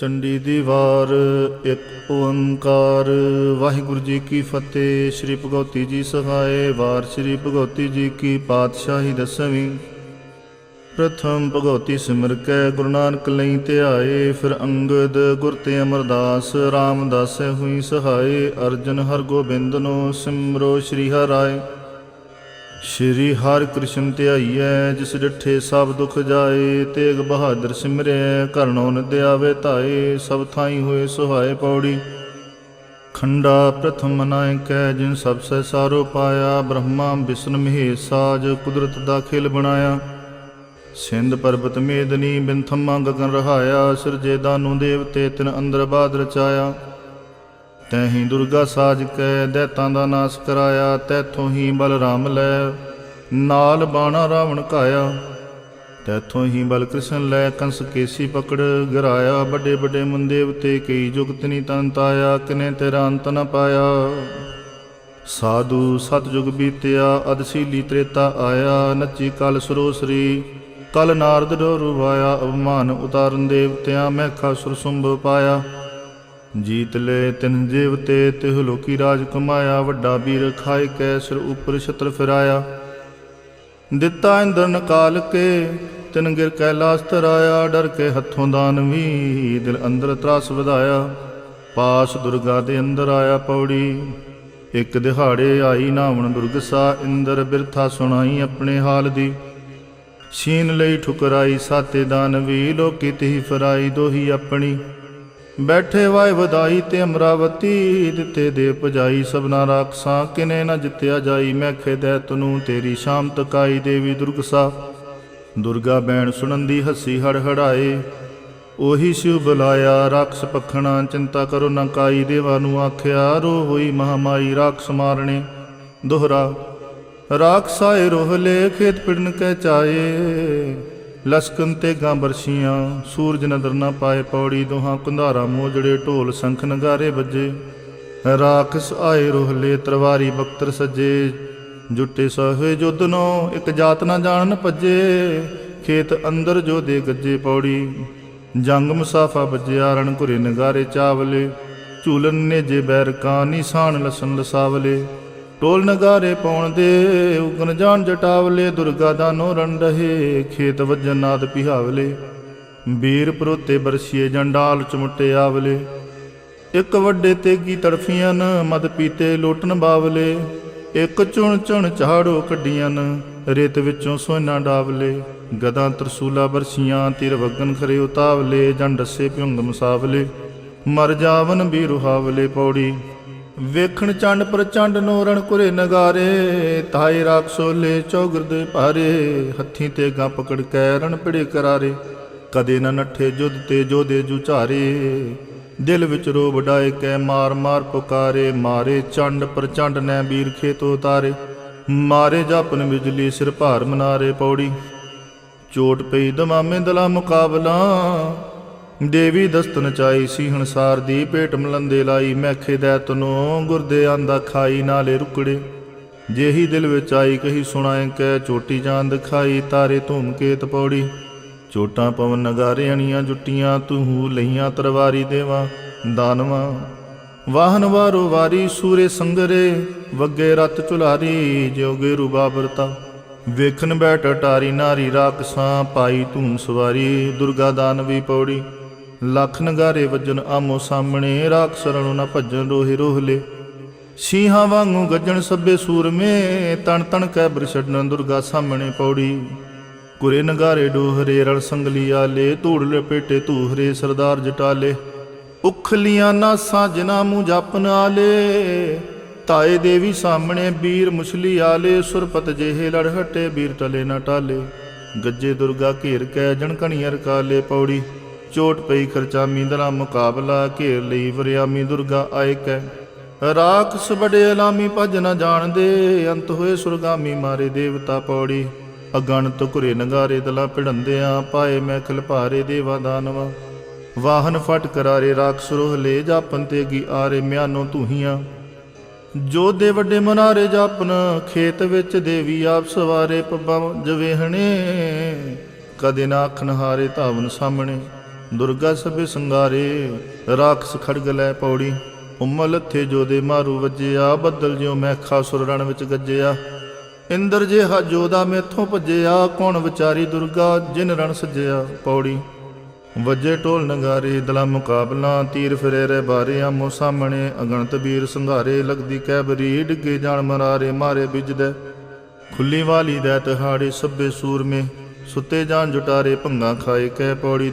ਚੰਡੀ ਦੀ ਵਾਰ ਇੱਕ ਓੰਕਾਰ। ਵਾਹਿਗੁਰੂ ਜੀ ਕੀ ਫਤਿਹ, ਸ੍ਰੀ ਭਗਵਤੀ ਜੀ ਸਹਾਏ, ਵਾਰ ਸ੍ਰੀ ਭਗਵਤੀ ਜੀ ਕੀ ਪਾਤਸ਼ਾਹੀ ਦਸਵੀਂ। ਪ੍ਰਥਮ ਭਗਵਤੀ ਸਿਮਰ ਕੈ, ਗੁਰੂ ਨਾਨਕ ਲਈ ਧਿਆਏ, ਫਿਰ ਅੰਗਦ ਗੁਰ ਤੇ ਅਮਰਦਾਸ, ਰਾਮਦਾਸ ਹੋਈ ਸਹਾਏ, ਅਰਜਨ ਹਰ ਨੂੰ ਸਿਮਰੋ ਸ੍ਰੀ ਹਰਿ ਸ਼੍ਰੀ ਹਰਿ ਕ੍ਰਿਸ਼ਨ ਧਿਆਈਐ, ਜਿਸ ਡਿਠੇ ਸਭ ਦੁਖ ਜਾਏ, ਤੇਗ ਬਹਾਦਰ ਸਿਮਰੈ ਕਰਨੋ ਨਦਿਆਵੇ ਧਾਏ, ਸਭ ਥਾਈ ਹੋਏ ਸੁਹਾਏ ਪੌੜੀ। ਖੰਡਾ ਪ੍ਰਥਮ ਮਨਾਇ ਕੈ ਜਿਨ ਸਭ ਸਹਿ ਸਾਰੋ ਪਾਇਆ, ਬ੍ਰਹਮਾ ਵਿਸ਼ਨ ਮਹੇਸ਼ ਸਾਜ, ਕੁਦਰਤ ਦਾ ਖੇਲ ਬਣਾਇਆ। ਸਿੰਧ ਪਰਬਤ ਮੇਦਨੀ ਬਿਨਥਮਾ ਗਗਨ ਰਹਾਇਆ, ਸਿਰਜੇ ਦਾਨੂ ਦੇਵਤੇ ਤਿਨ ਅੰਦਰ ਬਾਦ ਰਚਾਇਆ। ਤੈਹੀ ਦੁਰਗਾ ਸਾਜ ਕੈ, ਦੈਤਾਂ ਦਾ ਨਾਸ ਕਰਾਇਆ, ਤੈਥੋਂ ਹੀ ਬਲਰਾਮ ਲੈ। ਨਾਲ ਬਾਣਾ ਰਾਵਣ ਕਾਇਆ, ਤੈਥੋਂ ਹੀ ਬਲਕ੍ਰਿਸ਼ਨ ਲੈ। ਕੰਸ ਕੇਸੀ ਪਕੜ ਗਰਾਇਆ, ਵੱਡੇ ਵੱਡੇ ਮੁੰਦੇਵ ਤੇ ਕਈ ਜੁਗਤ ਨੀ ਤੰਤ ਆਇਆ ਕਿਨੇ ਤੇਰਾ ਅੰਤ ਨ ਪਾਇਆ। ਸਾਧੂ ਸਤਜੁਗ ਬੀਤਿਆ, ਅਦਸੀਲੀ ਤ੍ਰੇਤਾ ਆਇਆ, ਨੱਚੀ ਕਲ ਸਰੋਸਰੀ। ਕਲ ਨਾਰਦ ਡੋਰੂ ਵਾਇਆ ਅਭਮਾਨ ਉਤਾਰਨ ਦੇਵਤਿਆਂ ਮੈਖਾ ਸੁਰਸੁੰਭ ਪਾਇਆ। ਜੀਤ ਲੈ ਤਿਨ ਜੀਵ ਤੇ ਤਿਹ ਲੋਕੀ ਰਾਜ ਕਮਾਇਆ, ਵੱਡਾ ਵੀਰ ਖਾਇ ਕੈ ਸਿਰ ਉਪਰ ਛਤਰ ਫਿਰਾਇਆ। ਦਿੱਤਾ ਇੰਦਰ ਨਕਾਲ ਕੇ, ਤਿਨ ਗਿਰ ਕੈਲਾਸ ਤਰਾਇਆ ਡਰ ਕੇ ਹੱਥੋਂ ਦਾਨਵੀ ਦਿਲ ਅੰਦਰ ਤਰਾਸ ਵਧਾਇਆ। ਪਾਸ ਦੁਰਗਾ ਦੇ ਅੰਦਰ ਆਇਆ ਪੌੜੀ, ਇੱਕ ਦਿਹਾੜੇ ਆਈ ਨਾਵਣ ਦੁਰਗਸਾ, ਇੰਦਰ ਬਿਰਥਾ ਸੁਣਾਈ ਆਪਣੇ ਹਾਲ ਦੀ। ਛੀਨ ਲਈ ਠੁਕਰਾਈ, ਸਾਤੇ ਦਾਨਵੀ ਲੋਕੀ ਤਹੀ ਫਰਾਈ, ਦੋਹੀ ਆਪਣੀ। ਬੈਠੇ ਵਾਏ ਵਧਾਈ ਤੇ ਅਮਰਾਵਤੀ, ਦਿੱਤੇ ਦੇ ਪਜਾਈ ਸਭਨਾ ਰਾਖਸਾਂ, ਕਿਨੇ ਨਾ ਜਿੱਤਿਆ ਜਾਈ ਮੈਂ ਖੇਦੈ ਤਨੂੰ ਤੇਰੀ ਸ਼ਾਮ ਤਕਾਈ ਦੇਵੀ ਦੁਰਗਸਾ ਦੁਰਗਾ ਬੈਣ ਸੁਣੰਦੀ ਹੱਸੀ ਹੜ ਹੜਾਏ, ਉਹੀ ਸ਼ਿਵ ਬੁਲਾਇਆ, ਰਾਖਸ ਪਖਣਾ, ਚਿੰਤਾ ਕਰੋ ਨਾ ਕਾਈ, ਦੇਵਾ ਨੂੰ ਆਖਿਆ ਰੋ ਹੋਈ ਮਹਾਮਾਈ, ਰਾਖਸ ਮਾਰਣੇ ਦੋਹਰਾ। ਰਾਖਸਾਏ ਰੋਹਲੇ ਖੇਤ ਪਿੜਨ ਕਹਿ ਚਾਏ। ਲਸਕਨ ਤੇ ਗਾਂ ਬਰਸ਼ੀਆਂ ਸੂਰਜ ਨਦਰ ਨਾ ਪਾਏ ਪੌੜੀ ਦੋਹਾਂ ਕੁੰਧਾਰਾ ਮੋਜੜੇ ਢੋਲ ਸੰਖ ਨਗਾਰੇ ਵੱਜੇ। ਰਾਖਸ ਆਏ ਰੋਹਲੇ ਤਰਵਾਰੀ ਬਖਤਰ ਸੱਜੇ, ਜੁੱਟੇ ਸੋਹੇ ਜੁਦਨੋ ਇੱਕ ਜਾਤ ਨਾ ਜਾਣਨ ਭੱਜੇ। ਖੇਤ ਅੰਦਰ ਜੋ ਦੇ ਗੱਜੇ ਪੌੜੀ, ਜੰਗ ਮੁਸਾਫਾ ਵੱਜਿਆ ਰਣ ਘੁਰੇ ਨਗਾਰੇ ਚਾਵਲੇ। ਝੂਲਨ ਨੇ ਜੇ ਬੈਰ ਕਾ ਨਿਸ਼ਾਨ ਲਸਨ ਲਸਾਵਲੇ। ਟੋਲ ਨਗਾਰੇ ਪਾਉਣ ਦੇ, ਉਗਨ ਜਾਣ ਜਟਾਵਲੇ, ਦੁਰਗਾ ਦਾ ਨੋ ਰਹੇ, ਖੇਤ ਵੱਜਨ ਨਾਦ ਪਿਹਾਵਲੇ। ਵੀਰ ਪਰੋਤੇ ਬਰਸੀਏ ਜੰਡਾਲ ਚਮਟੇ ਆਵਲੇ। ਇੱਕ ਵੱਡੇ ਤੇਗੀ ਤੜਫੀਆਂ ਨ, ਮਦ ਪੀਤੇ ਲੋਟਨ ਬਾਵਲੇ। ਇੱਕ ਚੁਣ ਚੁਣ ਝਾੜੋ ਕੱਢੀਆਂ ਨ, ਰੇਤ ਵਿੱਚੋਂ ਸੋਨਾ ਡਾਵਲੇ। ਗਦਾਂ ਤਰਸੂਲਾ ਬਰਸੀਆਂ, ਤੀਰ ਵਗਨ ਖਰੇ ਉਤਾਵਲੇ ਜੰ ਡੱਸੇ ਪਿਉਂਗ ਮਸਾਵਲੇ। ਮਰ ਜਾਵਨ ਵੀ ਰੁਹਾਵਲੇ ਪੌੜੀ। ਵੇਖਣ ਚੰਡ ਪ੍ਰਚੰਡ ਨੋਰਣ ਕੁਰੇ ਨਗਾਰੇ ਤਾਈ ਰਾਖਸੋਲੇ ਚੌਗਰਦੇ ਭਾਰੇ, ਹੱਥੀਂ ਤੇ ਗਾਂ ਪਕੜ ਕੇ ਰਣ ਪਿੜੇ ਕਰਾਰੇ, ਕਦੇ ਨਾ ਨੱਠੇ ਜੁਦ ਤੇ ਜੋਦੇ ਜੁਝਾਰੇ ਦਿਲ ਵਿੱਚ ਰੋ ਵਡਾਏ ਕੈ ਮਾਰ ਮਾਰ ਪੁਕਾਰੇ, ਮਾਰੇ ਚੰਡ ਪ੍ਰਚੰਡ ਨੈ ਵੀਰ ਖੇਤ ਉਤਾਰੇ, ਮਾਰੇ ਜਾਪਨ ਬਿਜਲੀ ਸਿਰ ਭਾਰ ਮਨਾਰੇ ਪੌੜੀ, ਚੋਟ ਪਈ ਦਮਾਮੇ ਦਲਾ ਮੁਕਾਬਲਾ ਦੇਵੀ ਦਸਤਨ ਚਾਈ ਸੀ ਹੰਸਾਰ ਦੀ ਭੇਟ ਮਲੰਦੇ ਲਾਈ। ਮੈਖੇ ਦੈ ਤਨੋ ਗੁਰਦੇ ਆਂਦਾ ਖਾਈ ਨਾਲੇ ਰੁਕੜੇ। ਜਿਹੀ ਦਿਲ ਵਿੱਚ ਆਈ ਕਹੀ ਸੁਣਾਏ ਕੈ, ਚੋਟੀ ਜਾਨ ਖਾਈ ਤਾਰੇ ਧੂਮ ਕੇਤ ਪੌੜੀ। ਚੋਟਾਂ ਪਵਨ ਨਗਾਰੇ ਅਣੀਆਂ ਜੁੱਟੀਆਂ, ਤੂੰ ਲਈਆਂ ਤਰਵਾਰੀ ਦੇਵਾ, ਦਾਨਵਾ। ਵਾਹਨ ਵਾਰੋ ਵਾਰੀ ਸੂਰੇ ਸੰਗਰੇ, ਵੱਗੇ ਰਤ ਚੁਲਾਰੀ ਜੋਗੇ ਰੂਬਾਬਰਤਾ। ਵੇਖਣ ਬੈਠ ਟਾਰੀ ਨਾਰੀ ਰਾਖਸਾਂ ਪਾਈ ਧੂਮ ਸਵਾਰੀ, ਦੁਰਗਾ ਦਾਨਵੀ ਪੌੜੀ। ਲੱਖ ਨਗਾਰੇ ਵੱਜਣ ਆਮੋ ਸਾਹਮਣੇ ਰਾਖਸ ਰਣੋ ਨਾ ਭੱਜਣ ਰੋਹੇ ਰੋਹਲੇ। ਸ਼ੀਹਾਂ ਵਾਂਗੂ ਗੱਜਣ ਸੱਬੇ ਸੂਰਮੇ, ਤਣ ਤਣ ਕੈ ਬਰ ਛੱਡਣ ਦੁਰਗਾ ਸਾਹਮਣੇ ਪੌੜੀ। ਕੁਰੇ ਨਗਾਰੇ ਡੋਹਰੇ, ਰਲ ਸੰਗਲੀ ਆਲੇ, ਧੂੜ ਲਪੇਟੇ ਧੂਹਰੇ, ਸਰਦਾਰ ਜਟਾਲੇ। ਉਖਲੀਆਂ ਨਾਸਾਂ ਜਿਨਾ ਮੂੰ ਜਪਨ ਆਲੇ, ਤਾਏ ਦੇਵੀ ਸਾਹਮਣੇ ਵੀਰ ਮੁਛਲੀ ਆਲੇ, ਸੁਰਪਤ ਜਿਹੇ ਲੜ ਹਟੇ ਵੀਰ ਟਲੇ ਨਾ ਟਾਲੇ। ਗੱਜੇ ਦੁਰਗਾ ਘੇਰ ਕੈ ਜਣਕਣੀਆਂ ਕਾਲੇ ਪੌੜੀ। ਚੋਟ ਪਈ ਖਰਚਾਮੀ ਦਲਾ ਮੁਕਾਬਲਾ ਘੇਰ ਲਈ ਵਰਿਆਮੀ ਦੁਰਗਾ ਆਏ ਕੈ ਰਾਖਸ ਬੜੇ ਅਲਾਮੀ ਭਜ ਨਾ ਜਾਣਦੇ, ਅੰਤ ਹੋਏ ਸੁਰਗਾਮੀ ਮਾਰੇ ਦੇਵਤਾ ਪੌੜੀ। ਅਗਣਤ ਘੁਰੇ ਨਗਾਰੇ ਦਲਾ ਪਿੜੰਦਿਆਂ ਪਾਏ ਮੈਖਲ ਭਾਰੇ ਦੇਵਾ ਦਾਨਵਾ। ਵਾਹਨ ਫਟ ਕਰਾਰੇ ਰਾਖਸ ਰੋਹ ਲੈ ਜਾਪਨ ਤੇ ਗੀ ਆਰੇ ਮਿਆਨੋ ਤੂਹੀਆਂ ਜੋ ਦੇ ਵੱਡੇ ਮਨਾਰੇ ਜਾਪਨ, ਖੇਤ ਵਿੱਚ ਦੇਵੀ ਆਪ ਸਵਾਰੇ ਪੱਬਾਂ ਜਵੇਹਣੇ। ਕਦੇ ਨਾ ਅੱਖ ਨਹਾਰੇ ਧਾਵਨ ਸਾਹਮਣੇ। ਦੁਰਗਾ ਸਭੇ ਸੰਗਾਰੇ, ਰਾਖਸ ਖੜਗ ਲੈ ਪੌੜੀ। ਉਮਲ ਹੱਥੇ ਜੋਦੇ ਮਾਰੂ ਵੱਜਿਆ, ਬੱਦਲ ਜਿਉ ਮੈਖਾ ਸੁਰ ਰਣ ਵਿੱਚ ਗੱਜਿਆ। ਇੰਦਰ ਜੇ ਜੋਦਾ ਮੇਥੋਂ ਭੱਜਿਆ, ਕੌਣ ਵਿਚਾਰੀ ਦੁਰਗਾ ਜਿਨ ਰਣ ਸੱਜਿਆ ਪੌੜੀ। ਵੱਜੇ ਢੋਲ ਨਗਾਰੇ, ਦਲਾ ਮੁਕਾਬਲਾ, ਤੀਰ ਫਿਰੇ ਰੇ ਬਾਰੇ, ਆਮੋ ਸਾਹਮਣੇ ਅਗਣਤ ਵੀਰ ਸੰਘਾਰੇ, ਲਗਦੀ ਕੈਬਰੀ, ਡਿੱਗੇ ਜਾਣ ਮਰਾਰੇ, ਮਾਰੇ ਬਿਜਦੇ। ਖੁੱਲੀ ਵਾਲੀ ਦੇ ਤਹਾੜੇ ਸੱਬੇ ਸੂਰਮੇ, ਸੁੱਤੇ ਜਾਣ ਜੁਟਾਰੇ, ਭੰਗਾ ਖਾਏ ਕਹਿ ਪੌੜੀ।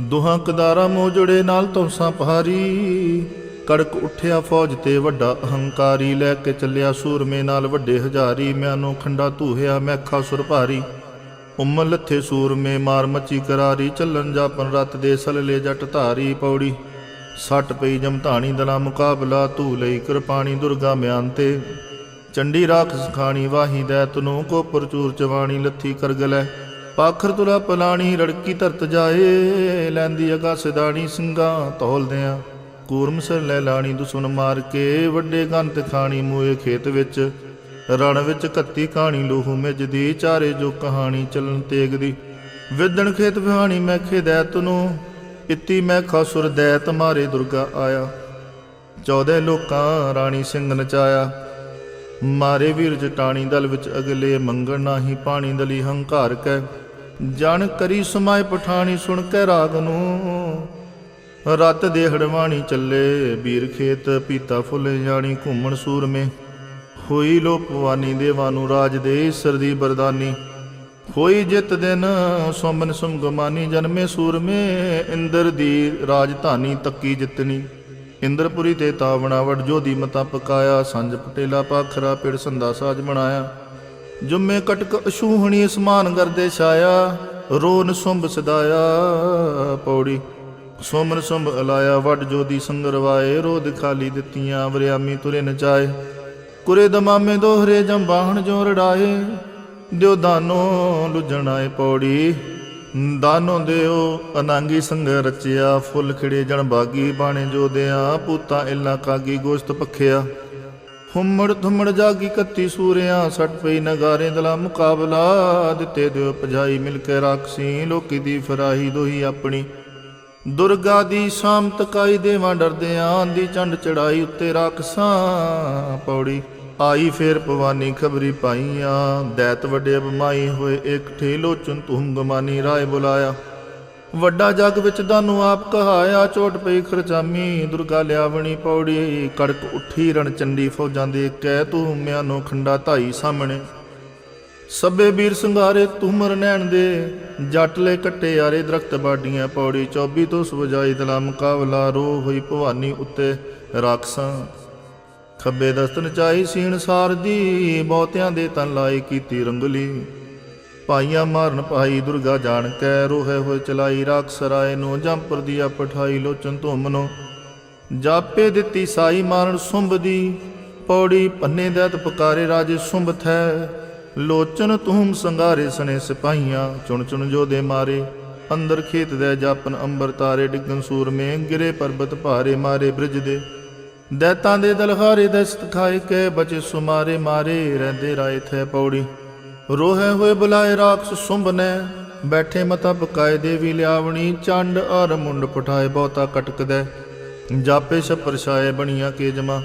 ਦੁਹਾਂ ਕਦਾਰਾ ਮੋਜੜੇ ਨਾਲ ਤੌਸਾਂ ਪਹਾਰੀ। ਕੜਕ ਉੱਠਿਆ ਫੌਜ ਤੇ ਵੱਡਾ ਅਹੰਕਾਰੀ, ਲੈ ਕੇ ਚੱਲਿਆ ਸੂਰਮੇ ਨਾਲ ਵੱਡੇ ਹਜ਼ਾਰੀ। ਮਿਆਨੋਂ ਖੰਡਾ ਧੂਹਿਆ, ਮੈਖਾ ਸੁਰ ਭਾਰੀ। ਉਮਲ ਲੱਥੇ ਸੂਰਮੇ, ਮਾਰ ਮੱਚੀ ਕਰਾਰੀ। ਚੱਲਣ ਜਾਪਨ ਰਤ ਦੇ ਸਲਲੇ ਜੱਟ ਧਾਰੀ ਪੌੜੀ। ਸੱਟ ਪਈ ਜਮਧਾਣੀ ਦਲਾ ਮੁਕਾਬਲਾ ਧੂ ਲਈ ਕਿਰਪਾਣੀ ਦੁਰਗਾ ਮਿਆਨ ਤੇ। ਚੰਡੀ ਰਾਖ ਸਖਾਣੀ, ਵਾਹੀ ਦੈ ਤਨੂ ਕੋ ਪਰਚੂਰ ਚਵਾਣੀ, ਲੱਥੀ ਕਰਗਲੈ। ਪਾਖਰ ਤੁਲਾ ਪਲਾਣੀ, ਰੜਕੀ ਧਰਤ ਜਾਏ, ਲੈਂਦੀ ਅਗਾ ਸਿਦਾਣੀ ਸਿੰਘਾਂ ਤੋਲਦਿਆਂ ਕੂਰਮ ਸਿਰ ਲੈ ਲਾਣੀ, ਦੁਸ਼ਮਨ ਮਾਰ ਕੇ, ਵੱਡੇ ਗੰਤ ਖਾਣੀ ਮੂਏ ਖੇਤ ਵਿੱਚ, ਰਣ ਵਿੱਚ ਕੱਤੀ ਕਹਾਣੀ ਲੋਹੂ ਮਿਜਦੀ ਚਾਰੇ ਜੋ ਕਹਾਣੀ ਚੱਲਣ ਤੇਗਦੀ ਵਿਦਣ ਖੇਤ ਵਿਹਾਣੀ ਮੈਂ ਖੇਦੈ ਨੂੰ, ਇਤੀ ਮੈਂ ਖਾਸੁਰ ਦੈਤ ਮਾਰੇ ਦੁਰਗਾ ਆਇਆ। ਚੌਦੇ ਲੋਕਾਂ, ਰਾਣੀ ਸਿੰਘ ਨਚਾਇਆ। ਮਾਰੇ ਵੀਰ ਜਟਾਣੀ, ਦਲ ਵਿੱਚ ਅਗਲੇ ਮੰਗਣ ਨਾਹੀ, ਪਾਣੀ ਦਲੀ ਹੰਕਾਰ ਕੈ। ਜਨ ਕਰੀ ਸਮਾਏ ਪਠਾਣੀ ਸੁਣ ਕੇ ਰਾਗ ਨੂੰ। ਰਤ ਦੇ ਹੜਵਾਣੀ ਚੱਲੇ ਵੀਰ ਖੇਤ ਪੀਤਾ ਫੁੱਲ ਜਾਣੀ ਘੁੰਮਣ ਸੂਰਮੇ। ਹੋਈ ਲੋ ਭਵਾਨੀ ਦੇਵਾਂ ਨੂੰ ਰਾਜ ਦੇ ਈਸਰ ਦੀ ਬਰਦਾਨੀ ਹੋਈ ਜਿਤ ਦਿਨ ਸੋਮਨ ਸੁਮਗਮਾਨੀ ਜਨਮੇ ਸੂਰਮੇ। ਇੰਦਰ ਦੀ ਰਾਜਧਾਨੀ ਤੱਕੀ ਜਿਤਨੀ। ਇੰਦਰਪੁਰੀ ਤੇ ਤਾਵਣਾ ਵੜ ਜੋਦੀ ਮਤਾ ਪਕਾਇਆ ਸੰਜ ਪਟੇਲਾ ਪਾਖਰਾ ਪਿੜ ਸੰਦਾ ਸਾਜ ਬਣਾਇਆ ਜੁਮੇ ਕਟਕ ਅਸ਼ੂਹਣੀ ਸਮਾਨ ਕਰਦੇ ਛਾਇਆ, ਰੋਨ ਸੁੰਭ ਸਦਾਇਆ ਪੌੜੀ। ਸੋਮਨ ਸੁੰਭ ਅਲਾਇਆ, ਵਡ ਜੋਦੀ ਸੰਗਰਵਾਏ ਰੋਦ ਖਾਲੀ ਦਿੱਤੀਆਂ, ਵਰਿਆਮੀ ਤੁਰੇ ਨਚਾਏ ਕੁਰੇ ਦਮਾਮੇ ਦੋਹਰੇ ਜੰਬਾਹਣ ਜੋ ਰੜਾਏ, ਦਿਓ ਦਾਨੋ ਲੁਜਣਾਏ ਪੌੜੀ। ਦਾਨੋ ਦਿਓ ਅਨਾਂਗੀ ਸੰਗ ਰਚਿਆ, ਫੁੱਲ ਖਿੜੇ ਜਣ ਬਾਗੀ, ਬਾਣੇ ਜੋ ਜੋਦਿਆਂ ਪੂਤਾ ਇਲਾ ਕਾਗੀ, ਗੋਸ਼ਤ ਪਖਿਆ। ਹੁਮੜ ਥੁਮੜ ਜਾਗੀ ਕੱਤੀ ਸੂਰਿਆਂ, ਸੱਟ ਪਈ ਨਗਾਰੇ ਦਲਾ ਮੁਕਾਬਲਾ। ਦਿੱਤੇ ਦਿਓ ਪਜਾਈ ਮਿਲ ਕੇ ਰਾਖਸੀ, ਲੋਕੀ ਦੀ ਫਰਾਹੀ ਦੋਹੀ ਆਪਣੀ। ਦੁਰਗਾ ਦੀ ਸ਼ਾਮ ਤਕਾਈ ਦੇਵਾਂ ਡਰਦਿਆਂ, ਦੀ ਚੰਡ ਚੜਾਈ ਉੱਤੇ ਰਾਖਸਾਂ। ਪੌੜੀ ਆਈ ਫੇਰ ਭਵਾਨੀ ਖਬਰੀ ਪਾਈਆਂ। ਦੈਤ ਵੱਡੇ ਬਮਾਈ ਹੋਏ, ਇੱਕ ਠੇ ਲੋਚਨ ਤੁਮ ਗਮਾਨੀ ਰਾਏ ਬੁਲਾਇਆ। ਵੱਡਾ ਜਗ ਵਿੱਚ ਦਾਨੂੰ ਆਪ ਕਹਾਇਆ ਝੋਟ ਪਈ ਖਰਚਾਮੀ, ਦੁਰਗਾ ਲਿਆਵਣੀ ਪੌੜੀ, ਕੜਕ ਉੱਠੀ ਰਣ ਚੰਡੀ ਫੌਜਾਂ ਦੇ ਕਹਿ ਤੂੰ ਨੂੰ ਖੰਡਾ ਧਾਈ ਸਾਹਮਣੇ। ਸਭੇ ਵੀਰ ਸੰਘਾਰੇ ਤੁਮਰ ਨੈਣ ਦੇ ਜੱਟ ਕੱਟੇ ਯਾਰੇ ਦਰਖਤ ਬਾਡੀਆਂ ਪੌੜੀ 24 ਤੋਂ ਸਵਜਾਈ ਦਲਾ ਮੁਕਾਬਲਾ ਰੋ ਹੋਈ ਭਵਾਨੀ ਉੱਤੇ ਰਾਖਸਾਂ। ਖੱਬੇ ਦਸਤਨ ਚਾਈ ਸੀਣ ਸਾਰਦੀ ਬਹੁਤਿਆਂ ਦੇ ਤਨ ਲਾਈ ਕੀਤੀ ਰੰਗਲੀ। ਪਾਈਆਂ ਮਾਰਨ ਭਾਈ ਦੁਰਗਾ ਜਾਣ ਕੈ ਰੋਹੇ ਹੋਏ ਚਲਾਈ ਰਾਖਸ ਰਾਏ ਨੂੰ ਜੰਪਰ ਦੀ ਪਠਾਈ ਲੋਚਨ ਧੁੰਮ ਨੂੰ। ਜਾਪੇ ਦਿੱਤੀ ਸਾਈ ਮਾਰਨ ਸੁੰਭ ਦੀ, ਪੌੜੀ ਪੰਨੇ ਦੈਤ ਪੁਕਾਰੇ ਰਾਜੇ ਸੁੰਭ ਥੈ। ਲੋਚਨ ਤੂਮ ਸੰਗਾਰੇ ਸਣੇ ਸਿਪਾਹੀਆਂ, ਚੁਣ ਚੁਣ ਜੋਦੇ ਮਾਰੇ। ਅੰਦਰ ਖੇਤ ਦੇ ਜਾਪਨ ਅੰਬਰ ਤਾਰੇ ਡਿੱਗਨ ਸੂਰਮੇ, ਗਿਰੇ ਪਰਬਤ ਭਾਰੇ ਮਾਰੇ ਬ੍ਰਿਜ ਦੇ। ਦੈਤਾਂ ਦੇ ਦਲਹਾਰੇ ਦਸਤ ਖਾਏ ਕੇ ਬਚੇ ਸੁਮਾਰੇ ਮਾਰੇ, ਰਹਿੰਦੇ ਰਾਏ ਥੈ ਪੌੜੀ। ਰੋਹੇ ਹੋਏ ਬੁਲਾਏ ਰਾਖਸ ਸੁੰਭ ਬੈਠੇ ਮਤਾ ਪਕਾਏ ਦੇਵੀ ਲਿਆਵਣੀ, ਚੰਡ ਅਰ ਮੁੰਡ ਪਠਾਏ ਬਹੁਤਾ ਕਟਕਦੈ। ਜਾਪੇ ਛਪਰ ਛਾਏ ਬਣੀਆਂ ਕੇ ਜਮਾ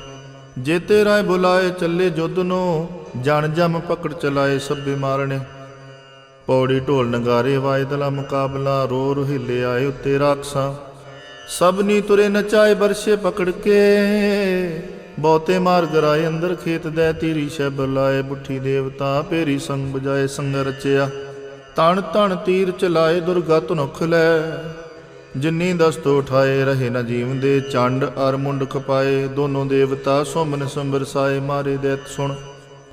ਜੇਤੇ ਰਾਏ ਬੁਲਾਏ ਚੱਲੇ ਜੁੱਧ ਨੂੰ ਜਣ ਜਮ ਪਕੜ ਚਲਾਏ ਸਭੇ ਮਾਰਨੇ। ਪੌੜੀ ਢੋਲ ਨਗਾਰੇ ਵਾਇਦਲਾ ਮੁਕਾਬਲਾ, ਰੋ ਰੁਹਿਲੇ ਆਏ ਉੱਤੇ ਰਾਖਸਾਂ। ਸਭਨੀ ਤੁਰੇ ਨਚਾਏ ਬਰਸ਼ੇ ਪਕੜ ਕੇ ਬਹੁਤੇ ਮਾਰ ਗਰਾਏ, ਅੰਦਰ ਖੇਤ ਦੇ ਤੀਰੀ ਸ਼ਬ ਲਾਏ, ਬੁੱਠੀ ਦੇਵਤਾ ਪੇਰੀ ਸੰਗ ਬਜਾਏ ਸੰਗ ਰਚਿਆ। ਤਣ ਤਣ ਤੀਰ ਚਲਾਏ, ਦੁਰਗਾ ਧਨੁਖ ਲੈ। ਜਿੰਨੀ ਦਸਤ ਉਠਾਏ, ਰਹੇ ਨਾ ਜੀਵ ਦੇ ਚੰਡ, ਅਰ ਮੁੰਡ ਖਪਾਏ। ਦੋਨੋਂ ਦੇਵਤਾ ਸੋਮਨ ਸੰਬਰਸਾਏ ਮਾਰੇ ਦੇਤ ਸੁਣ।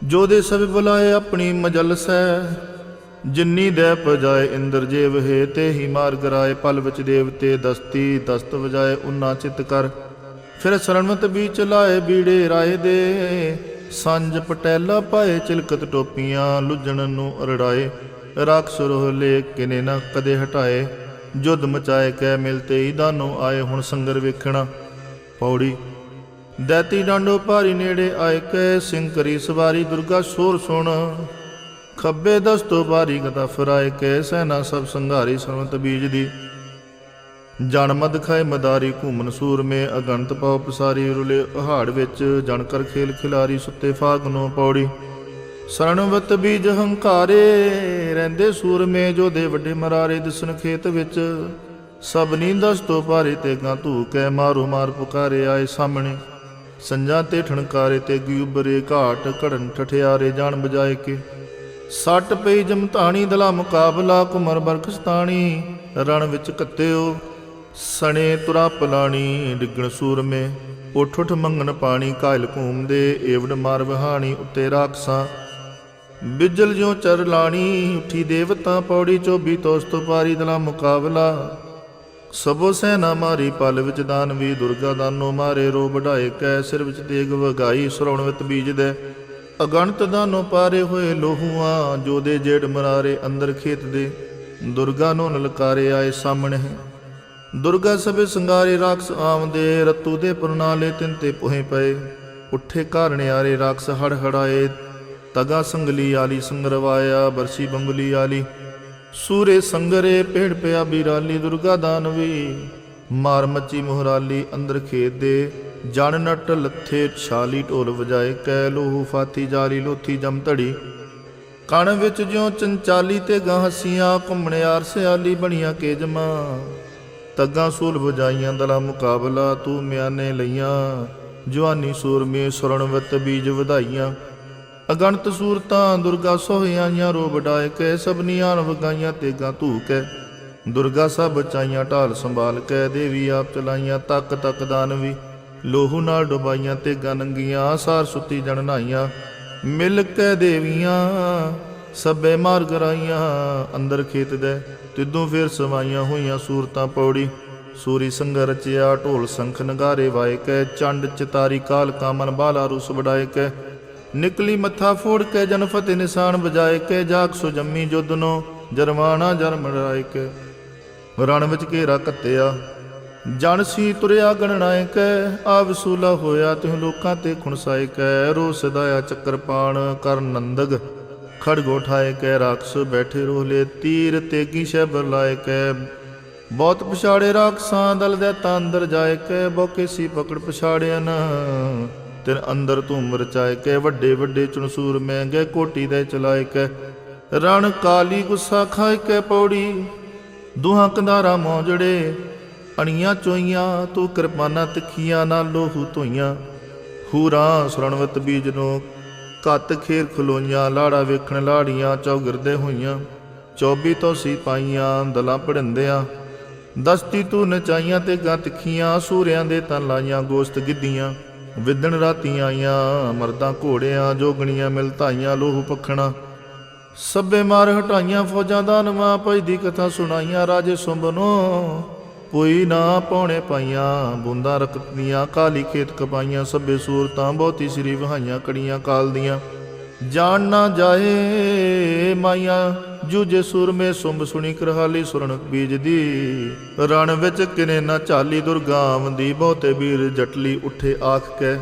ਜੋ ਦੇ ਸਭ ਬੁਲਾਏ, ਆਪਣੀ ਮਜਲਸੈ ਜਿੰਨੀ ਦੇ ਪਜਾਏ, ਇੰਦਰ ਜੇਵ ਹੈ, ਤੇ ਹੀ ਮਾਰ ਗਰਾਏ। ਪਲ ਵਿੱਚ ਦੇਵਤੇ ਦਸਤੀ ਦਸਤ ਵਜਾਏ ਉਨਾ ਚਿਤ ਕਰ। ਫਿਰ ਸਰਣਵਤ ਵੀ ਚਲਾਏ ਬੀੜੇ ਰਾਏ ਦੇ। ਸੰਜ ਪਟੈਲਾ ਪਾਏ ਚਿਲਕਤ ਟੋਪੀਆਂ, ਲੁੱਜਣ ਨੂੰ ਅਰੜਾਏ। ਰਾਖਸ ਰੋਹਲੇ ਕਿਨੇ ਨਾ ਕਦੇ ਹਟਾਏ। ਜੁਦ ਮਚਾਏ ਕੈ ਮਿਲਤੇ ਹੀ ਦਾਨੋ ਆਏ ਹੁਣ ਸੰਗਰ ਵੇਖਣਾ ਪੌੜੀ। ਦੈਤੀ ਡਾਂਡੋ ਭਾਰੀ ਨੇੜੇ ਆਏ ਕੈ ਸਿੰਘ ਕਰੀ ਸਵਾਰੀ, ਦੁਰਗਾ ਸੋਰ ਸੁਣ। ਖੱਬੇ ਦਸਤੋ ਬਾਰੀ ਗਦਾ ਫਰਾਏ ਕੈ ਸੈਨਾ ਸਭ ਸੰਘਾਰੀ ਸਰਵਤ ਬੀਜ ਦੀ। ਜਨ ਮਦ ਖਾਏ ਮਦਾਰੀ ਘੂਮਨ ਸੂਰਮੇ, ਅਗੰਤ ਪਾਉ ਪਸਾਰੀ ਰੁਲੇ ਪਹਾੜ ਵਿੱਚ ਜਣਕਰ ਖੇਲ ਖਿਲਾਰੀ ਸੁੱਤੇ ਫਾਗ ਨੂੰ ਪੌੜੀ। ਸਰਣਵਤ ਬੀਜ ਹੰਕਾਰੇ, ਰਹਿੰਦੇ ਸੂਰਮੇ ਜੋ ਦੇ ਵੱਡੇ ਮਰਾਰੇ, ਦਿਸਣ ਖੇਤ ਵਿੱਚ। ਸਭ ਨੀਂਦਸ ਤੋਂ ਭਾਰੇ ਤੇ ਗਾਂ ਧੂ ਕੇ ਮਾਰੂ ਮਾਰ ਪੁਕਾਰੇ ਆਏ ਸਾਹਮਣੇ। ਸੰਜਾ ਤੇ ਠਣਕਾਰੇ ਤੇ ਗਿਉਬਰੇ ਘਾਟ, ਘੜਨ ਠਠਿਆਰੇ, ਜਾਣ ਬਜਾਏ ਕੇ। ਸੱਟ ਪਈ ਜਮਤਾਣੀ, ਦਲਾ ਮੁਕਾਬਲਾ, ਕੁਮਰ ਬਰਖਸਤਾਣੀ, ਰਣ ਵਿੱਚ ਕੱਤਿਓ। ਸਣੇ ਤੁਰਾ ਪਲਾਣੀ ਡਿੱਗਣ ਸੂਰਮੇ, ਉਠ ਉਠ ਮੰਗਣ ਪਾਣੀ ਕਾਇਲ ਘੂਮਦੇ ਏਵੜ ਮਾਰ ਵਹਾਣੀ ਉੱਤੇ ਰਾਖਸਾਂ। ਬਿਜਲ ਜਿਉ ਚਰ ਲਾਣੀ, ਉਠੀ ਦੇਵਤਾ ਪੌੜੀ ਚੋਬੀ ਤੋਸ ਤੋਂ ਪਾਰੀ ਦਲਾ ਮੁਕਾਬਲਾ। ਸਭੋ ਸੈਨਾ ਮਾਰੀ ਪਲ ਵਿੱਚ ਦਾਨ ਵੀ, ਦੁਰਗਾ ਦਾਨੋ ਮਾਰੇ ਰੋ ਵਢਾਏ ਕੈ, ਸਿਰ ਵਿੱਚ ਤੇਗ ਵਗਾਈ ਸਰਵਣ ਵਿਤ ਬੀਜ ਦੇ ਅਗਣਤ ਦਾਨੋ ਪਾਰੇ ਹੋਏ ਲੋਹੂਆਂ ਜੋ ਦੇ ਜੇੜ ਮਰਾਰੇ ਅੰਦਰ ਖੇਤ ਦੇ ਦੁਰਗਾ ਨੂੰ ਨਲਕਾਰੇ ਆਏ ਸਾਹਮਣੇ। ਦੁਰਗਾ ਸਭੇ ਸੰਗਾਰੇ ਰਾਖਸ ਆਵਦੇ, ਰਤੂ ਦੇ ਪ੍ਰਣਾਲੇ ਤਿੰਨ ਤੇ ਪੁਹੇ ਪਏ। ਉੱਠੇ ਘਾਰਣਿਆਰੇ ਰਾਖਸ ਹੜ ਹੜਾਏ ਤਗਾ ਸੰਗਲੀ ਆਲੀ ਸੰਗਰਵਾਇਆ, ਬਰਸੀ ਬੰਗਲੀ ਆਲੀ। ਸੂਰੇ ਸੰਗਰੇ ਪੇੜ ਪਿਆ ਬੀਰਾਲੀ, ਦੁਰਗਾ ਦਾਨਵੀ ਮਾਰ ਮੱਚੀ ਮੁਹਰਾਲੀ ਅੰਦਰ ਖੇਤ ਦੇ, ਜਣ ਨਟ ਲੱਥੇ ਛਾਲੀ ਢੋਲ ਵਜਾਏ ਕੈ ਲੋਹੂ ਫਾਤੀ ਜਾਲੀ ਲੋਥੀ ਜਮ ਧੜੀ। ਕਣ ਵਿੱਚ ਜਿਉ ਚੰਚਾਲੀ ਤੇ ਗਾਂ ਹਸੀਆਂ ਘੁੰਮਣਿਆਰ ਸਿਆਲੀ ਬਣੀਆਂ ਕੇਜਮਾ। ਤੱਗਾਂ ਸੂਲ ਵਜਾਈਆਂ ਦਲਾ ਮੁਕਾਬਲਾ ਤੂੰ ਮਿਆਨੇ ਲਈਆਂ। ਜਵਾਨੀ ਸੂਰਮੇ ਸੁਰਣਵਤ ਬੀਜ ਵਧਾਈਆਂ। ਅਗਣਤ ਸੂਰਤਾਂ ਦੁਰਗਾ ਸੋਹਿਆਈਆਂ ਰੋਬ ਵਡਾਏ ਕੇ ਸਭਨੀਆਂ ਵਗਾਈਆਂ, ਤੇਗਾ ਧੂ ਕੇ ਦੁਰਗਾ ਸਭ ਬਚਾਈਆਂ ਢਾਲ ਸੰਭਾਲ ਕੇ, ਦੇਵੀ ਆਪ ਚਲਾਈਆਂ, ਤੱਕ ਤੱਕ ਦਾਨਵੀ ਲੋਹੂ ਨਾਲ ਡੁਬਾਈਆਂ ਤੇ ਨੰਗੀਆਂ ਸਾਰ ਸੁੱਤੀ ਜਣ ਨਾਈਆਂ। ਮਿਲ ਕੇ ਦੇਵੀਆਂ ਸਭੇ ਮਾਰਗ ਰਾਈਆਂ ਅੰਦਰ ਖੇਤ ਦੇ, ਤਿੱਦੋਂ ਫੇਰ ਸਮਾਈਆਂ ਹੋਈਆਂ ਸੂਰਤਾਂ ਪੌੜੀ। ਸੂਰੀ ਸੰਗ ਰਚਿਆ, ਢੋਲ ਸੰਖ ਨਗਾਰੇ ਵਾਏ ਕੇ, ਚੰਡ ਚਿਤਾਰੀ ਕਾਲ ਕਾਮਨ ਬਾਲਾ ਰੂਸ ਵਡਾਏ ਕੇ। ਨਿਕਲੀ ਮੱਥਾ ਫੋੜ ਕੇ ਜਨ ਫਤਿਹ ਨਿਸ਼ਾਨ ਵਜਾਏ ਕੇ, ਜਾਗ ਸੋ ਜੰਮੀ ਜੁਦਨੋ ਜਰਮਾਣਾ ਜਰਮ ਰਾਏ ਕੇ। ਰਣ ਵਿੱਚ ਘੇਰਾ ਕੱਤਿਆ, ਜਨ ਸੀ ਤੁਰਿਆ ਗਣਨਾਏ ਕੈ ਆ ਵਸੂਲਾ ਹੋਇਆ ਤਿਹ ਲੋਕਾਂ ਤੇ ਖੁਣਸਾਏ ਕੈ। ਰੋ ਚੱਕਰ ਪਾਣ ਕਰ ਨੰਦਗ ਖੜਗੋ ਠਾਏ ਕੈ ਰਾਖਸ ਬੈਠੇ ਰੋਲੇ ਤੀਰ ਤੇਗੀ ਸ਼ੈਬਰ ਲਾਏ ਕੈ। ਬਹੁਤ ਪਛਾੜੇ ਰਾਖਸਾਂ, ਦਲ ਦੇ ਤਾਂ ਅੰਦਰ ਕੈ, ਬੋਕੇ ਸੀ ਪਕੜ ਪਛਾੜਿਆ ਨਾ। ਤਿਨ ਅੰਦਰ ਧੂਮ ਰਚਾਏ ਕੈ, ਵੱਡੇ ਵੱਡੇ ਚੁਣਸੂਰ ਮਹਿੰਗੇ, ਕੋਟੀ ਦੇ ਚਲਾਏ ਕੈ। ਰਣ ਕਾਲੀ ਗੁੱਸਾ ਖਾਏ ਕੈ ਪੌੜੀ, ਦੁਹਾਂ ਕੰਧਾਰਾ ਮੌਜੜੇ ਅਣੀਆਂ ਚੋਈਆਂ, ਤੂੰ ਕਿਰਪਾਨਾਂ ਤਿੱਖੀਆਂ ਨਾਲ ਲੋਹੂ ਧੋਈਆਂ। ਹੂਰਾ ਸਰਣਵਤ ਬੀਜ ਨੂੰ ਕੱਤ ਖੇਰ ਖਲੋਈਆਂ, ਲਾੜਾ ਵੇਖਣ ਲਾੜੀਆਂ, ਚੌਗਿਰਦੇ ਹੋਈਆਂ। 24 ਤੋਂ ਸੀ ਪਾਈਆਂ ਦਲਾਂ ਪੜਿੰਦਿਆਂ ਦਸਤੀ ਤੂੰ ਨਚਾਈਆਂ ਤੇ ਗਾਂ ਤਿੱਖੀਆਂ ਸੂਰਿਆਂ ਦੇ ਤਨ ਲਾਈਆਂ ਗੋਸਤ ਗਿੱਧੀਆਂ। ਵਿਦਣ ਰਾਤੀ ਆਈਆਂ ਮਰਦਾਂ ਘੋੜਿਆਂ, ਜੋਗਣੀਆਂ ਮਿਲਤਾਈਆਂ ਲੋਹ ਪਖਣਾ। ਸੱਬੇ ਮਾਰ ਹਟਾਈਆਂ ਫੌਜਾਂ ਦਾ ਨਵਾਂ, ਭਜਦੀ ਕਥਾ ਸੁਣਾਈਆਂ, ਰਾਜੇ ਸੁੰਬਨੋ ਕੋਈ ਨਾ ਪੌਣੇ ਪਾਈਆਂ, ਬੁੰਦਾਂ ਰਕਤੀਆਂ ਕਾਲੀ ਖੇਤ ਕਪਾਈਆਂ ਸੱਬੇ ਸੂਰਤਾਂ, ਬਹੁਤੀ ਸ੍ਰੀ ਵਹਾਈਆਂ, ਕੜੀਆਂ ਕਾਲ ਦੀਆਂ। ਜਾਣ ਨਾ ਜਾਏ ਮਾਈਆਂ ਜੂਜੇ ਸੂਰਮੇ ਸੁੰਬ ਸੁਣੀ ਕਰਹਾਲੀ ਸੁਰਣ ਬੀਜ ਦੀ ਰਣ ਵਿੱਚ ਕਿਨੇ ਨਾ ਚਾਲੀ ਦੁਰਗਾਵੰਦੀ ਬਹੁਤੇ ਵੀਰ ਜਟਲੀ ਉਠੇ ਆਖ ਕੇ।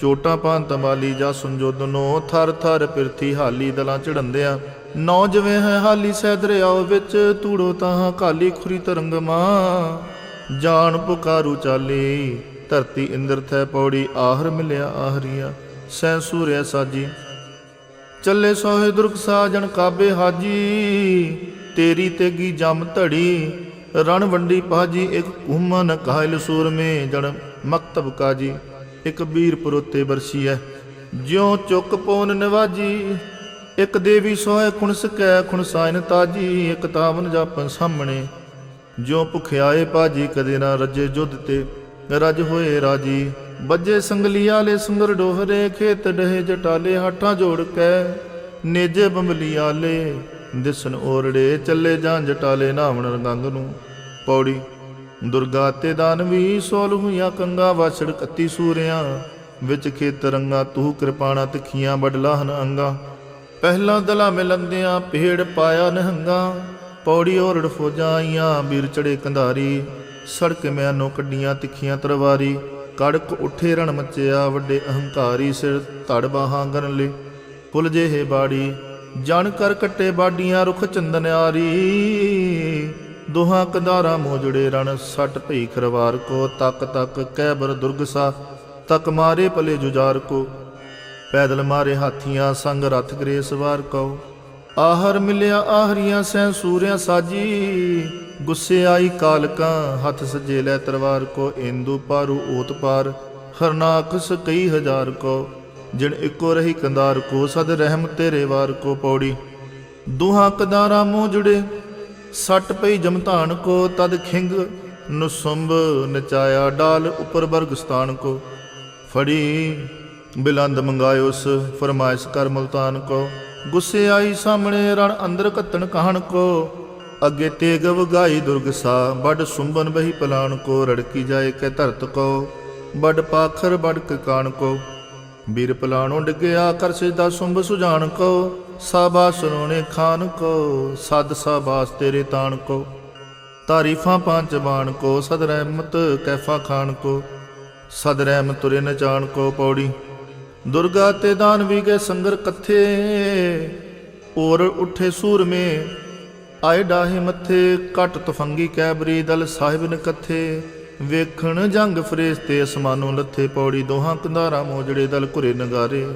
ਚੋਟਾਂ ਪਾਂ ਤਮਾਲੀ ਜਾ ਸੰਜੋਦਨੋ, ਥਰ ਥਰ ਪਿਰਥੀ ਹਾਲੀ ਦਲਾਂ ਚੜੰਦਿਆਂ ਨੌ ਜਵੇਂ ਹੈ ਹਾਲੀ ਸਹਿ ਦਰਿਆਓ ਵਿੱਚ, ਤੂੜੋ ਤਾਂ ਕਾਲੀ ਖੁਰੀ ਤਰੰਗ ਮਾਂ ਜਾਣ ਪੁਕਾਰੂ ਚਾਲੀ, ਧਰਤੀ ਇੰਦਰ ਥੈ ਪੌੜੀ, ਆਹਰ ਮਿਲਿਆ ਆਹਰੀਆ, ਸੈ ਸੂਰਿਆ ਸਾਜੀ। ਚੱਲੇ ਸੋਹੇ ਦੁਰਖ ਸਾਜਣ ਕਾਬੇ ਹਾਜੀ, ਤੇਰੀ ਤੇਗੀ ਜਮ ਧੜੀ, ਰਣ ਵੰਡੀ ਪਾਜੀ ਇੱਕ ਘੁਮਨ ਕਾਇਲ ਸੂਰਮੇ ਜਣ ਮਕਤਬ ਕਾਜੀ, ਇੱਕ ਵੀਰ ਪਰੋਤੇ ਬਰਸੀ ਐ ਜਿਉ ਚੁੱਕ ਪੋਨ ਨਿਵਾਜੀ, ਇੱਕ ਦੇਵੀ ਸੋਹੇ ਖੁਣ ਸਕੈ ਖੁਣ ਸਾਇਨ ਤਾਜੀ, ਇੱਕ ਤਾਵਨ ਜਾਪਨ ਸਾਹਮਣੇ ਜਿਉ ਭੁਖਿਆਏ ਭਾਜੀ ਕਦੇ ਨਾ ਰੱਜੇ ਜੁੱਧ ਤੇ। ਰਜ ਹੋਏ ਰਾਜੀ ਬੱਜੇ ਸੰਗਲੀ ਆਲੇ ਸੁੰਦਰ ਡੋਹਰੇ, ਖੇਤ ਡਹੇ ਜਟਾਲੇ, ਹਾਠਾਂ ਜੋੜ ਕੇ। ਨੇਜੇ ਬੰਬਲੀ ਆਲੇ ਦਿਸਨ ਓਰੜੇ, ਚੱਲੇ ਜਾਂ ਜਟਾਲੇ, ਨਾਵਣ ਰੰਗੰਗ ਨੂੰ। ਪੌੜੀ, ਦੁਰਗਾ ਤੇ ਦਾਨਵੀ ਸੋਲ ਹੋਈਆਂ ਕੰਗਾ, ਵਾਛੜ ਕੱਤੀ ਸੂਰਿਆਂ। ਵਿੱਚ ਖੇਤ ਰੰਗਾ, ਤੂੰ ਕਿਰਪਾਣਾ ਤਿਖੀਆਂ ਬਡਲਾਹਨ ਅੰਗਾ। ਪਹਿਲਾ ਦਲਾ ਮਿਲੰਦਿਆਂ ਪੇੜ ਪਾਇਆ ਨਹੰਗਾ। ਪੌੜੀ ਓਰੜ ਫੌਜਾਂ ਆਈਆਂ, ਵੀਰ ਚੜੇ ਕੰਧਾਰੀ। ਸੜਕ ਮਿਆਨੋਂ ਕੱਡੀਆਂ ਤਿੱਖੀਆਂ ਤਰਵਾਰੀ। ਕੜਕ ਉੱਠੇ ਰਣ ਮਚਿਆ, ਵੱਡੇ ਅਹੰਕਾਰੀ ਸਿਰ ਧੜ ਬਾਹਾਂ ਗਰਨ ਲੇ ਕੁਲ ਜਿਹੇ ਬਾੜੀ, ਜਣ ਕਰ ਕੱਟੇ ਬਾਡੀਆਂ, ਰੁਖ ਚੰਦਨ ਆਰੀ। ਦੋਹਾਂ ਕਦਾਰਾਂ ਮੋਜੜੇ ਰਣ, ਸੱਟ ਭਈ ਖਰਵਾਰ ਕੋ, ਤੱਕ ਤੱਕ ਕਹਿਬਰ ਦੁਰਗਸਾ ਤਕ ਮਾਰੇ ਪਲੇ ਜੁਜਾਰ ਕੋ, ਪੈਦਲ ਮਾਰੇ ਹਾਥੀਆਂ, ਸੰਗ ਰਥ ਗਰੇ ਸਵਾਰ ਕਉ ਆਹਰ ਮਿਲਿਆ ਆਹਰੀਆਂ ਸੈ ਸੂਰਿਆ ਸਾਜੀ। ਗੁੱਸੇ ਆਈ ਕਾਲਕਾਂ, ਹੱਥ ਸਜੇ ਲੈ ਤਰਵਾਰ ਕੋ ਇੰਦੂ ਪਾਰੂ ਓਤ ਪਾਰ। ਹਰਨਾਕਸ ਕਈ ਹਜ਼ਾਰ ਕੋ ਜਿਣ ਇੱਕੋ ਰਹੀ ਕੰਦਾਰ ਕੋ, ਸਦ ਰਹਿਮ ਤੇਰੇ ਵਾਰ ਕੋ ਪੌੜੀ। ਦੁਹਾਂ ਕਦਾਰਾਂ ਮੂੰਹ ਜੁੜੇ, ਸੱਟ ਪਈ ਜਮਤਾਨ ਕੋ, ਤਦ ਖਿੰਗ ਨੁਸੰਭ ਨਚਾਇਆ ਡਾਲ ਉਪਰ ਬਰਗਸਤਾਨ ਕੋ। ਫੜੀ ਬਿਲੰਦ ਮੰਗਾਇਓਸ ਫਰਮਾਇਸ਼ ਕਰ ਮਲਤਾਨ ਕੋ। ਗੁੱਸੇ ਆਈ ਸਾਹਮਣੇ ਰਣ ਅੰਦਰ ਕੱਤਣ ਕਹਣ ਕੋ। ਅੱਗੇ ਤੇਗ ਵਗਾਈ ਦੁਰਗਸਾ ਬੜ ਸੁੰਬਨ ਬਹੀ ਪਲਾਨ ਕੋ, ਰੜਕੀ ਜਾਏ ਕੈ ਧਰਤ ਕੋ। ਵੱਡ ਪਾਖਰ ਵੱਡ ਕਾਣ ਕੋ। ਵੀਰ ਪਲਾਣੋਂ ਡਿੱਗਿਆ ਕਰ ਸਿਦਾ ਸੁੰਬ ਸੁਜਾਨ ਕੋ। ਸਾਬਾ ਸੁਨੋਣੇ ਖਾਨ ਕੋ, ਸਦ ਸਾਬਾਸ ਤੇਰੇ ਤਾਣ ਕੋ। ਤਾਰੀਫਾਂ ਪੰਜ ਬਾਣ ਕੋ, ਸਦ ਰਹਿਮਤ ਕੈਫਾ ਖਾਨ ਕੋ। ਸਦ ਰਹਿਮ ਤੁਰੇ ਨਚਾਣ ਕੋ ਪੌੜੀ। ਦੁਰਗਾ ਤੇ ਦਾਨਵੀ ਕੇ ਸੰਗਰ ਕਥੇ ਔਰ ਉਠੇ ਸੂਰਮੇ, ਆਏ ਡਾਹੇ ਮੱਥੇ ਕਟ ਤਫੰਗੀ ਕੈਬਰੀ ਦਲ ਸਾਹਿਬ ਨ ਕੱਥੇ। ਵੇਖਣ ਜੰਗ ਫਰੇਸਤੇ ਅਸਮਾਨੋਂ ਲੱਥੇ ਪੌੜੀ, ਦੋਹਾਂ ਕੰਧਾਰਾਂ ਮੋਜੜੇ ਦਲ ਘੁਰੇ ਨਗਾਰੇ।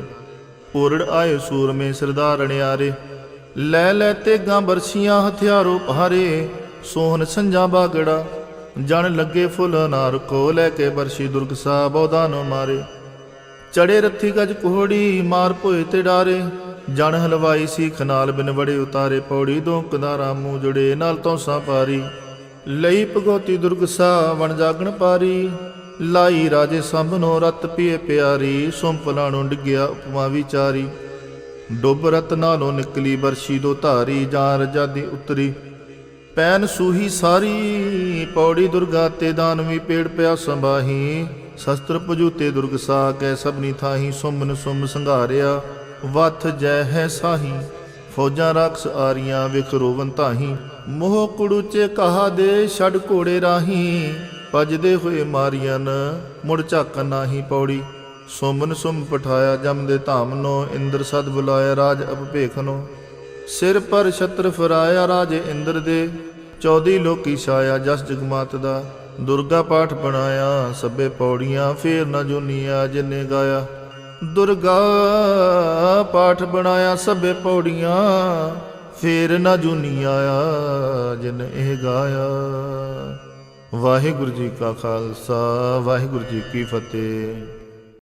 ਔਰੜ ਆਏ ਸੂਰਮੇ ਸਰਦਾਰ ਅਣਿਆਰੇ, ਲੈ ਲੈ ਤੇ ਗਾਂ ਬਰਸੀਆਂ ਹਥਿਆਰੋ ਪਹਾਰੇ। ਸੋਹਣ ਸੰਜਾ ਬਾਗੜਾ, ਜਣ ਲੱਗੇ ਫੁੱਲ ਨਾਰ ਕੋ ਲੈ ਕੇ ਬਰਸ਼ੀ ਦੁਰਗਸਾ ਬੌਦਾ ਨੂੰ ਮਾਰੇ। ਚੜੇ ਰੱਥੀ ਗਜ ਕੋਹੜੀ ਮਾਰ ਭੋਏ ਤੇ ਡਾਰੇ। ਜਣ ਹਲਵਾਈ ਸੀ ਖਨਾਲ ਬਿਨ ਵੜੇ ਉਤਾਰੇ, ਪੌੜੀ ਦੋ ਕਦਾਰਾ ਮੂੰਹ ਜੁੜੇ, ਨਾਲ ਤੋਂ ਸਾ ਪਾਰੀ। ਲਈ ਭਗੋਤੀ ਦੁਰਗਸਾ ਵਣ ਜਾਗਣ ਪਾਰੀ। ਲਾਈ ਰਾਜੇ ਸੰਭਨੋ ਰਤ ਪੀਏ ਪਿਆਰੀ ਸੁੰਪਲਾਣੋਂ ਡਿੱਗਿਆ ਉਪਮਾ ਵਿਚਾਰੀ। ਡੁੱਬ ਰਤ ਨਾਲੋਂ ਨਿਕਲੀ ਬਰਸ਼ੀ ਦੋ ਧਾਰੀ ਜਾਂ ਰਜਾਦੀ ਉਤਰੀ। ਪੈਨ ਸੂਹੀ ਸਾਰੀ, ਪੌੜੀ ਦੁਰਗਾ ਤੇ ਦਾਨਵੀ ਪੇੜ ਪਿਆ ਸੰਭਾਹੀ। ਸ਼ਸਤਰ ਪਜੂਤੇ ਦੁਰਗਸਾ ਕੈ ਸਭਨੀ ਥਾਹੀ ਸੁਮਨ ਸੁਮ ਸੰਘਾਰਿਆ। ਵਥ ਜੈ ਹੈ ਸਾਹੀ, ਫੌਜਾਂ ਰਕਸ ਆਰੀਆਂ ਵਿਖ ਰੋਵਨ ਤਾਹੀ ਮੋਹ ਕੁੜੂਚੇ ਕਹਾ ਦੇ ਛੜ ਘੋੜੇ ਰਾਹੀ। ਭਜਦੇ ਹੋਏ ਮਾਰੀਆਂ ਨ, ਮੁੜ ਝਾਕਨ ਨਾਹੀ ਪੌੜੀ। ਸੁਮਨ ਸੁਮ ਪਠਾਇਆ ਜਮ ਦੇ ਧਾਮ ਨੋ ਇੰਦਰ ਸਦ ਬੁਲਾਇਆ ਰਾਜ ਅਪਭੇਖਨੋ ਸਿਰ ਪਰ ਛਤਰ ਫਰਾਇਆ ਰਾਜੇ ਇੰਦਰ ਦੇ। ਚੌਦੀ ਲੋਕੀ ਛਾਇਆ ਜਸ ਜਗਮਾਤ ਦਾ। ਦੁਰਗਾ ਪਾਠ ਬਣਾਇਆ, ਸਭੇ ਪੌੜੀਆਂ ਫੇਰ ਨਾ ਜੁਨੀਆ ਜਿਨੇ ਗਾਇਆ। ਦੁਰਗਾ ਪਾਠ ਬਣਾਇਆ, ਸਭੇ ਪੌੜੀਆਂ ਫੇਰ ਨਾ ਜੁਨੀਆ ਜਿਨ ਇਹ ਗਾਇਆ। ਵਾਹਿਗੁਰੂ ਜੀ ਕਾ ਖਾਲਸਾ, ਵਾਹਿਗੁਰੂ ਜੀ ਕੀ ਫਤਿਹ।